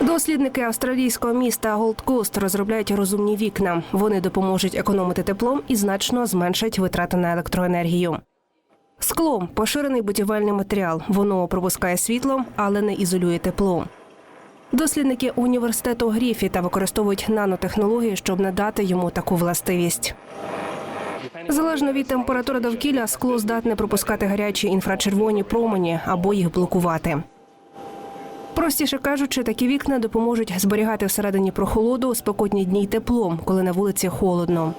Дослідники австралійського міста Голд Кост розробляють розумні вікна. Вони допоможуть економити теплом і значно зменшать витрати на електроенергію. Скло поширений будівельний матеріал. Воно пропускає світло, але не ізолює тепло. Дослідники університету Гріфіта використовують нанотехнології, щоб надати йому таку властивість. Залежно від температури довкілля, скло здатне пропускати гарячі інфрачервоні промені або їх блокувати. Простіше кажучи, такі вікна допоможуть зберігати всередині прохолоду спекотні дні й тепло, коли на вулиці холодно.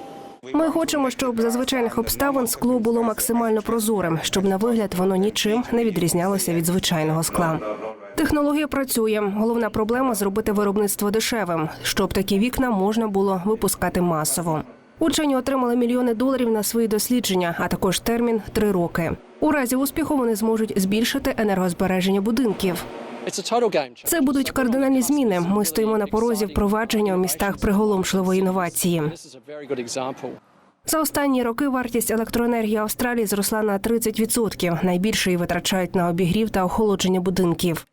Ми хочемо, щоб за звичайних обставин скло було максимально прозорим, щоб на вигляд воно нічим не відрізнялося від звичайного скла. Технологія працює. Головна проблема зробити виробництво дешевим, щоб такі вікна можна було випускати масово. Учені отримали мільйони доларів на свої дослідження, а також термін три роки. У разі успіху вони зможуть збільшити енергозбереження будинків. Це будуть кардинальні зміни. Ми стоїмо на порозі впровадження у містах приголомшливої інновації. За останні роки вартість електроенергії Австралії зросла на 30%. Найбільше її витрачають на обігрів та охолодження будинків.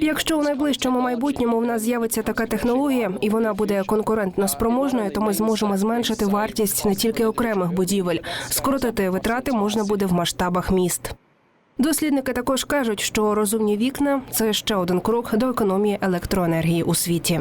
Якщо у найближчому майбутньому в нас з'явиться така технологія, і вона буде конкурентно спроможною, то ми зможемо зменшити вартість не тільки окремих будівель. Скоротити витрати можна буде в масштабах міст. Дослідники також кажуть, що розумні вікна це ще один крок до економії електроенергії у світі.